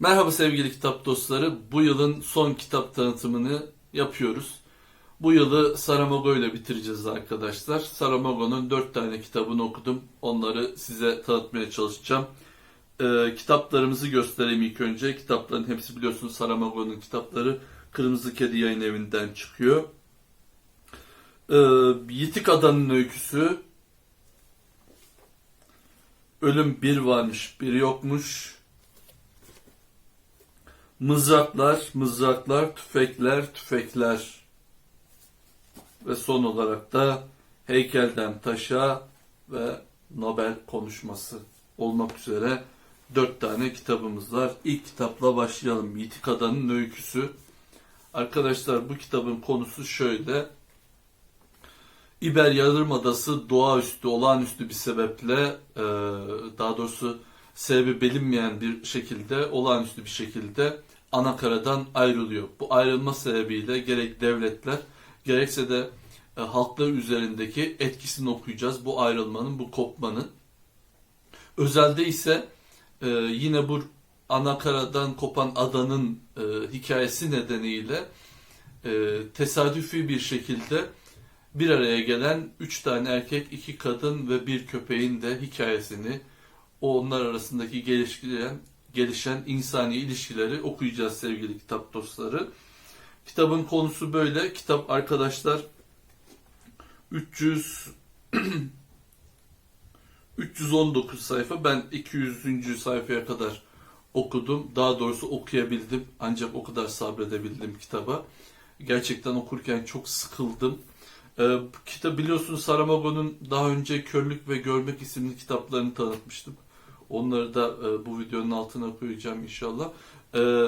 Merhaba sevgili kitap dostları. Bu yılın son kitap tanıtımını yapıyoruz. Bu yılı Saramago ile bitireceğiz arkadaşlar. Saramago'nun dört tane kitabını okudum. Onları size tanıtmaya çalışacağım. Ee, kitaplarımızı göstereyim ilk önce. Kitapların hepsi biliyorsunuz Saramago'nun kitapları Kırmızı Kedi Yayın Evi'nden çıkıyor. Ee, Yitik Adanın Öyküsü, Ölüm bir varmış, bir yokmuş. Mızraklar, mızraklar, tüfekler, tüfekler. Ve son olarak da heykelden taşa ve Nobel konuşması olmak üzere dört tane kitabımız var. İlk kitapla başlayalım. Yitik Adanın Öyküsü. Arkadaşlar bu kitabın konusu şöyle. İber Yarımadası doğaüstü, olağanüstü bir sebeple, e, daha doğrusu sebebi bilinmeyen bir şekilde, olağanüstü bir şekilde anakaradan ayrılıyor. Bu ayrılma sebebiyle gerek devletler, gerekse de e, halklar üzerindeki etkisini okuyacağız. Bu ayrılmanın, bu kopmanın. Özelde ise e, yine bu anakaradan kopan adanın e, hikayesi nedeniyle e, tesadüfi bir şekilde bir araya gelen üç tane erkek, iki kadın ve bir köpeğin de hikayesini, o onlar arasındaki gelişen, gelişen insani ilişkileri okuyacağız sevgili kitap dostları. Kitabın konusu böyle. Kitap arkadaşlar 300 319 sayfa. Ben 200. sayfaya kadar okudum. Daha doğrusu okuyabildim. Ancak o kadar sabredebildim kitaba. Gerçekten okurken çok sıkıldım. Ee, kitap biliyorsunuz Saramago'nun daha önce Körlük ve Görmek isimli kitaplarını tanıtmıştım. Onları da e, bu videonun altına koyacağım inşallah. Ee,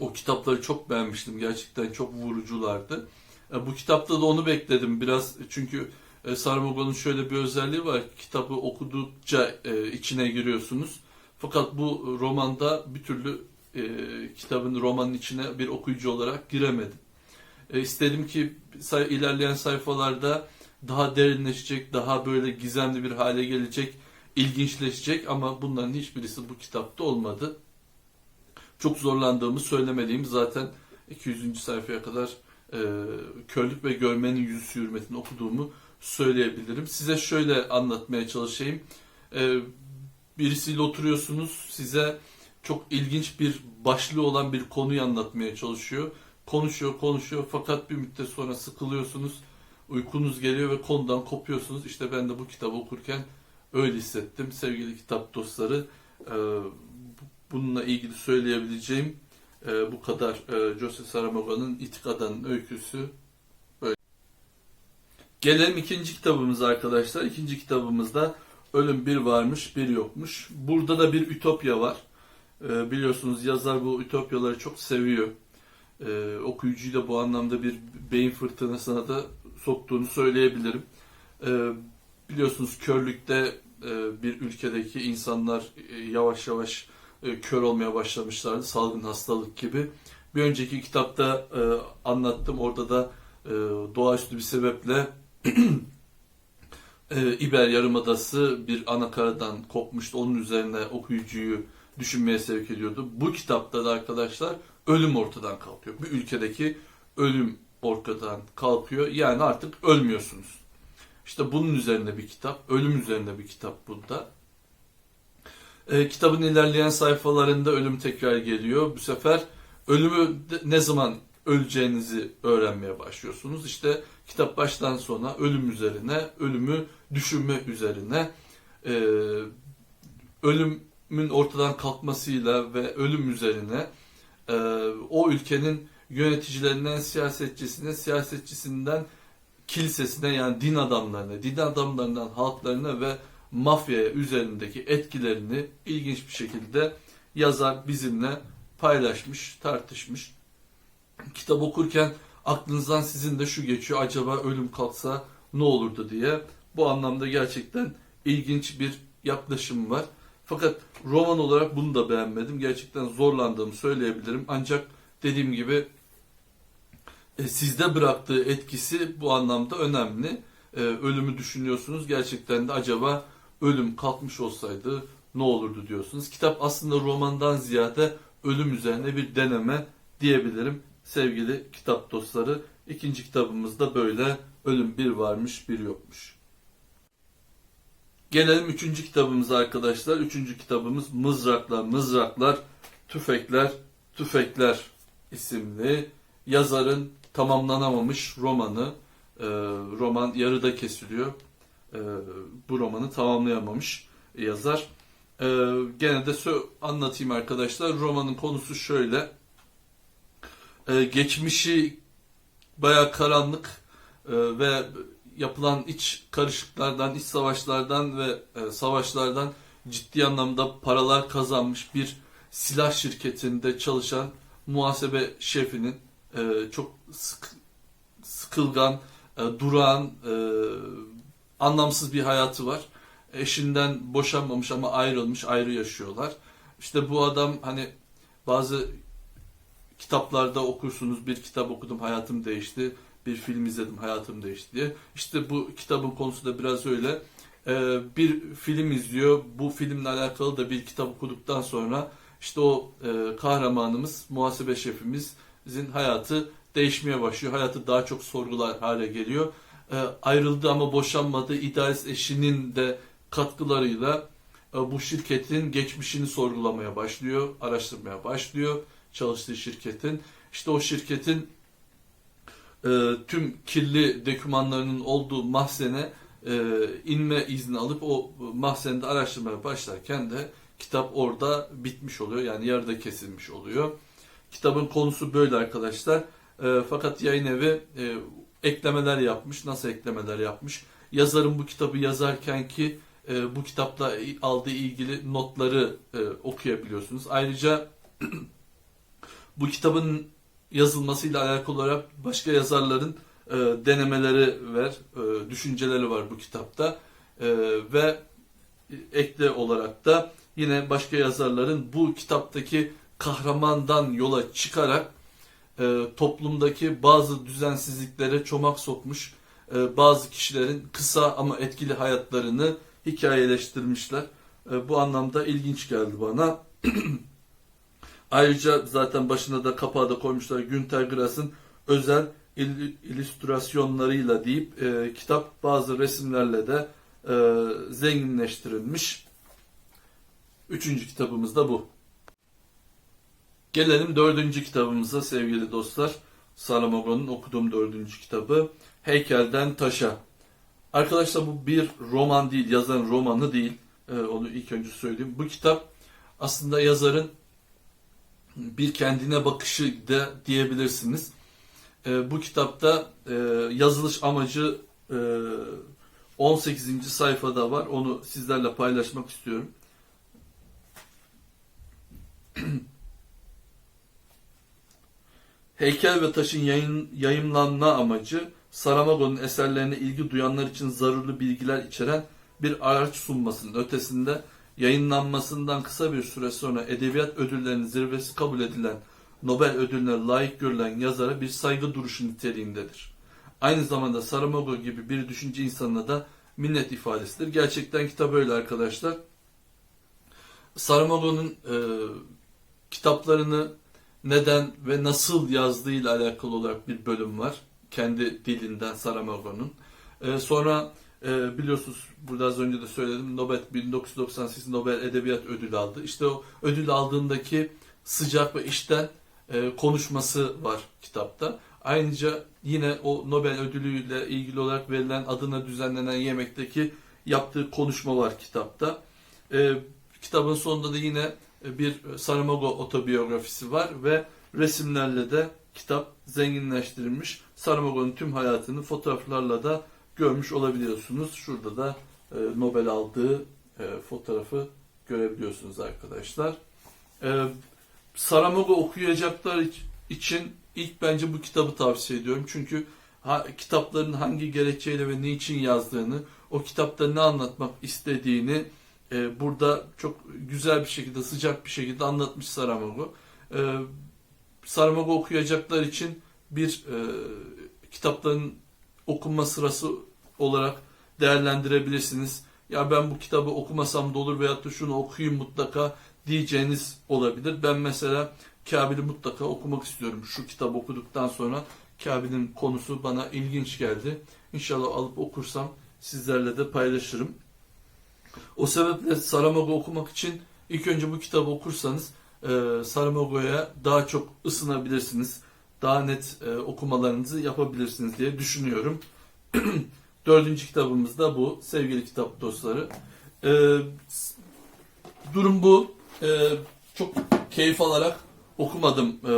o kitapları çok beğenmiştim. Gerçekten çok vuruculardı. E, bu kitapta da onu bekledim biraz. Çünkü e, Saramago'nun şöyle bir özelliği var. Kitabı okudukça e, içine giriyorsunuz. Fakat bu romanda bir türlü e, kitabın romanın içine bir okuyucu olarak giremedim. E, istedim ki say- ilerleyen sayfalarda daha derinleşecek, daha böyle gizemli bir hale gelecek, ilginçleşecek ama bunların hiçbirisi bu kitapta olmadı. Çok zorlandığımı söylemeliyim. Zaten 200. sayfaya kadar e, körlük ve görmenin yüzü hürmetini okuduğumu söyleyebilirim. Size şöyle anlatmaya çalışayım. E, birisiyle oturuyorsunuz, size çok ilginç bir başlığı olan bir konuyu anlatmaya çalışıyor. Konuşuyor, konuşuyor fakat bir müddet sonra sıkılıyorsunuz, uykunuz geliyor ve konudan kopuyorsunuz. İşte ben de bu kitabı okurken öyle hissettim. Sevgili kitap dostları, e, bununla ilgili söyleyebileceğim e, bu kadar. E, Jose Saramago'nun İtikada'nın öyküsü böyle. Gelelim ikinci kitabımız arkadaşlar. İkinci kitabımızda Ölüm bir varmış, bir yokmuş. Burada da bir ütopya var. E, biliyorsunuz yazar bu ütopyaları çok seviyor. E, okuyucuyu da bu anlamda bir beyin fırtınasına da soktuğunu söyleyebilirim. E, biliyorsunuz körlükte e, bir ülkedeki insanlar e, yavaş yavaş e, kör olmaya başlamışlardı. Salgın hastalık gibi. Bir önceki kitapta anlattım. Orada da doğaüstü bir sebeple İber Yarımadası bir anakaradan kopmuştu. Onun üzerine okuyucuyu düşünmeye sevk ediyordu. Bu kitapta da arkadaşlar ölüm ortadan kalkıyor. Bir ülkedeki ölüm ortadan kalkıyor. Yani artık ölmüyorsunuz. İşte bunun üzerine bir kitap. Ölüm üzerine bir kitap bunda. E, kitabın ilerleyen sayfalarında ölüm tekrar geliyor. Bu sefer ölümü ne zaman öleceğinizi öğrenmeye başlıyorsunuz. İşte kitap baştan sona ölüm üzerine, ölümü düşünme üzerine, e, ölümün ortadan kalkmasıyla ve ölüm üzerine e, o ülkenin yöneticilerinden siyasetçisine, siyasetçisinden kilisesine yani din adamlarına, din adamlarından halklarına ve mafya üzerindeki etkilerini ilginç bir şekilde yazar bizimle paylaşmış, tartışmış. Kitap okurken aklınızdan sizin de şu geçiyor. Acaba ölüm kalksa ne olurdu diye. Bu anlamda gerçekten ilginç bir yaklaşım var. Fakat roman olarak bunu da beğenmedim. Gerçekten zorlandığımı söyleyebilirim. Ancak dediğim gibi e, sizde bıraktığı etkisi bu anlamda önemli. E, ölümü düşünüyorsunuz. Gerçekten de acaba ölüm kalkmış olsaydı ne olurdu diyorsunuz. Kitap aslında romandan ziyade ölüm üzerine bir deneme diyebilirim sevgili kitap dostları. İkinci kitabımız da böyle ölüm bir varmış bir yokmuş. Gelelim üçüncü kitabımıza arkadaşlar. Üçüncü kitabımız Mızraklar, Mızraklar, Tüfekler, Tüfekler isimli yazarın tamamlanamamış romanı. Ee, roman yarıda kesiliyor. Ee, bu romanı tamamlayamamış yazar. Ee, gene de anlatayım arkadaşlar. Romanın konusu şöyle. Ee, geçmişi baya karanlık e, ve yapılan iç karışıklardan, iç savaşlardan ve e, savaşlardan ciddi anlamda paralar kazanmış bir silah şirketinde çalışan muhasebe şefinin e, çok sık, sıkılgan, e, durağan, e, anlamsız bir hayatı var. Eşinden boşanmamış ama ayrılmış, ayrı yaşıyorlar. İşte bu adam hani bazı kitaplarda okursunuz bir kitap okudum hayatım değişti bir film izledim hayatım değişti diye. İşte bu kitabın konusu da biraz öyle. Ee, bir film izliyor. Bu filmle alakalı da bir kitap okuduktan sonra işte o e, kahramanımız, muhasebe şefimizin hayatı değişmeye başlıyor. Hayatı daha çok sorgular hale geliyor. Ee, ayrıldı ama boşanmadı. İdealist eşinin de katkılarıyla e, bu şirketin geçmişini sorgulamaya başlıyor, araştırmaya başlıyor çalıştığı şirketin. İşte o şirketin e, tüm kirli dokümanlarının olduğu mahzene e, inme izni alıp o mahzende araştırmaya başlarken de kitap orada bitmiş oluyor. Yani yarıda kesilmiş oluyor. Kitabın konusu böyle arkadaşlar. E, fakat yayın evi e, eklemeler yapmış. Nasıl eklemeler yapmış? Yazarın bu kitabı yazarken ki e, bu kitapla aldığı ilgili notları e, okuyabiliyorsunuz. Ayrıca bu kitabın yazılmasıyla alakalı olarak başka yazarların e, denemeleri ver, e, düşünceleri var bu kitapta E, ve ekle olarak da yine başka yazarların bu kitaptaki kahramandan yola çıkarak e, toplumdaki bazı düzensizliklere çomak sokmuş e, bazı kişilerin kısa ama etkili hayatlarını hikayeleştirmişler. E, bu anlamda ilginç geldi bana. Ayrıca zaten başına da kapağı da koymuşlar Günter Grass'ın özel il- illüstrasyonlarıyla deyip e, kitap bazı resimlerle de e, zenginleştirilmiş. Üçüncü kitabımız da bu. Gelelim dördüncü kitabımıza sevgili dostlar. Saramago'nun okuduğum dördüncü kitabı Heykelden Taşa. Arkadaşlar bu bir roman değil, yazarın romanı değil. E, onu ilk önce söyleyeyim. Bu kitap aslında yazarın bir kendine bakışı da diyebilirsiniz. E, bu kitapta e, yazılış amacı e, 18. sayfada var. Onu sizlerle paylaşmak istiyorum. Heykel ve taşın yayın, yayımlanma amacı Saramago'nun eserlerine ilgi duyanlar için zararlı bilgiler içeren bir araç sunmasının ötesinde yayınlanmasından kısa bir süre sonra edebiyat ödüllerinin zirvesi kabul edilen Nobel ödülüne layık görülen yazara bir saygı duruşu niteliğindedir. Aynı zamanda Saramago gibi bir düşünce insanına da minnet ifadesidir. Gerçekten kitap öyle arkadaşlar. Saramago'nun e, kitaplarını neden ve nasıl yazdığıyla alakalı olarak bir bölüm var. Kendi dilinden Saramago'nun. E, sonra e, biliyorsunuz burada az önce de söyledim Nobel 1998 Nobel Edebiyat Ödülü aldı. İşte o ödül aldığındaki sıcak ve işten e, konuşması var kitapta. Ayrıca yine o Nobel ödülüyle ilgili olarak verilen adına düzenlenen yemekteki yaptığı konuşma var kitapta. E, kitabın sonunda da yine bir Saramago otobiyografisi var ve resimlerle de kitap zenginleştirilmiş. Saramago'nun tüm hayatını fotoğraflarla da görmüş olabiliyorsunuz. Şurada da e, Nobel aldığı e, fotoğrafı görebiliyorsunuz arkadaşlar. E, Saramago okuyacaklar için ilk bence bu kitabı tavsiye ediyorum. Çünkü kitapların hangi gerekçeyle ve niçin yazdığını, o kitapta ne anlatmak istediğini e, burada çok güzel bir şekilde, sıcak bir şekilde anlatmış Saramago. E, Saramago okuyacaklar için bir e, kitapların okunma sırası olarak değerlendirebilirsiniz. ya ben bu kitabı okumasam da olur veyahut da şunu okuyayım mutlaka diyeceğiniz olabilir. Ben mesela Kabil'i mutlaka okumak istiyorum. Şu kitabı okuduktan sonra Kabil'in konusu bana ilginç geldi. İnşallah alıp okursam sizlerle de paylaşırım. O sebeple Saramago okumak için ilk önce bu kitabı okursanız e, Saramago'ya daha çok ısınabilirsiniz. Daha net e, okumalarınızı yapabilirsiniz diye düşünüyorum. Dördüncü kitabımız da bu. Sevgili kitap dostları. E, durum bu. E, çok keyif alarak okumadım e,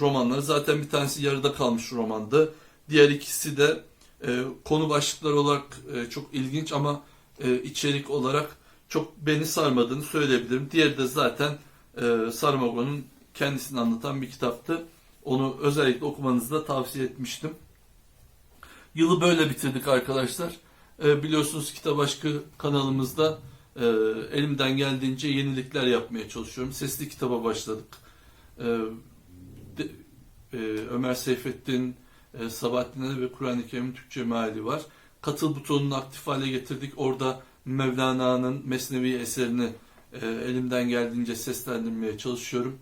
romanları. Zaten bir tanesi yarıda kalmış romandı. Diğer ikisi de e, konu başlıkları olarak e, çok ilginç ama e, içerik olarak çok beni sarmadığını söyleyebilirim. Diğeri de zaten e, Saramago'nun kendisini anlatan bir kitaptı. Onu özellikle okumanızı da tavsiye etmiştim. Yılı böyle bitirdik arkadaşlar. E, biliyorsunuz Kitap Aşkı kanalımızda e, elimden geldiğince yenilikler yapmaya çalışıyorum. Sesli kitaba başladık. E, de- e, Ömer Seyfettin, e, Sabahattin ve Kur'an-ı Kerim'in Türkçe meali var. Katıl butonunu aktif hale getirdik. Orada Mevlana'nın Mesnevi eserini e, elimden geldiğince seslendirmeye çalışıyorum.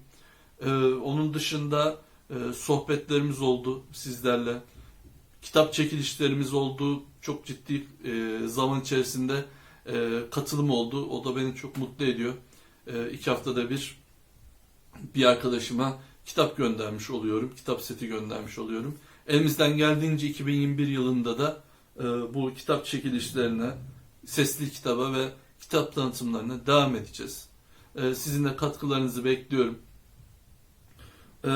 E, onun dışında e, sohbetlerimiz oldu sizlerle. Kitap çekilişlerimiz oldu. Çok ciddi e, zaman içerisinde e, katılım oldu. O da beni çok mutlu ediyor. E, iki haftada bir bir arkadaşıma kitap göndermiş oluyorum. Kitap seti göndermiş oluyorum. Elimizden geldiğince 2021 yılında da e, bu kitap çekilişlerine, sesli kitaba ve kitap tanıtımlarına devam edeceğiz. E, sizin de katkılarınızı bekliyorum. E,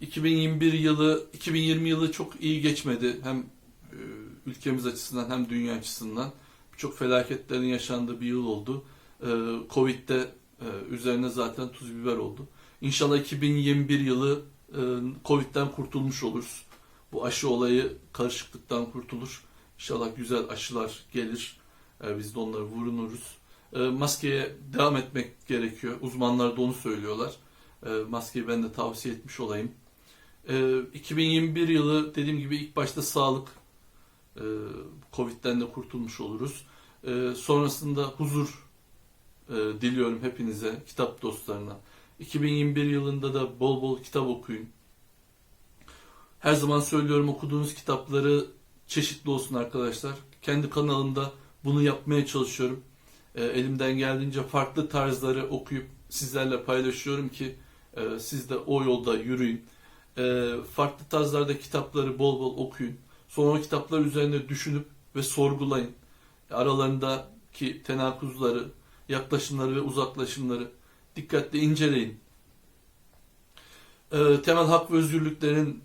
2021 yılı, 2020 yılı çok iyi geçmedi. Hem e, ülkemiz açısından hem dünya açısından. Birçok felaketlerin yaşandığı bir yıl oldu. E, Covid'de e, üzerine zaten tuz biber oldu. İnşallah 2021 yılı e, Covid'den kurtulmuş oluruz. Bu aşı olayı karışıklıktan kurtulur. İnşallah güzel aşılar gelir. E, biz de onları vurunuruz. E, maskeye devam etmek gerekiyor. Uzmanlar da onu söylüyorlar. E, maskeyi ben de tavsiye etmiş olayım. E, 2021 yılı dediğim gibi ilk başta sağlık. E, Covid'den de kurtulmuş oluruz. Sonrasında huzur e, diliyorum hepinize, kitap dostlarına. 2021 yılında da bol bol kitap okuyun. Her zaman söylüyorum okuduğunuz kitapları çeşitli olsun arkadaşlar. Kendi kanalımda bunu yapmaya çalışıyorum. E, elimden geldiğince farklı tarzları okuyup sizlerle paylaşıyorum ki e, siz de o yolda yürüyün. E, farklı tarzlarda kitapları bol bol okuyun. Sonra kitaplar üzerine düşünüp ve sorgulayın. Aralarındaki tenakuzları, yaklaşımları ve uzaklaşımları dikkatle inceleyin. Ee, temel hak ve özgürlüklerin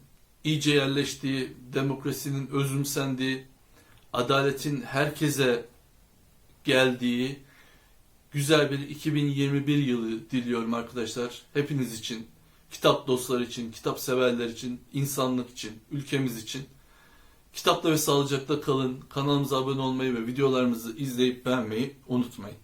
iyice yerleştiği, demokrasinin özümsendiği, adaletin herkese geldiği güzel bir 2021 yılı diliyorum arkadaşlar. Hepiniz için, kitap dostları için, kitap severler için, insanlık için, ülkemiz için. Kitapla ve sağlıcakla kalın. Kanalımıza abone olmayı ve videolarımızı izleyip beğenmeyi unutmayın.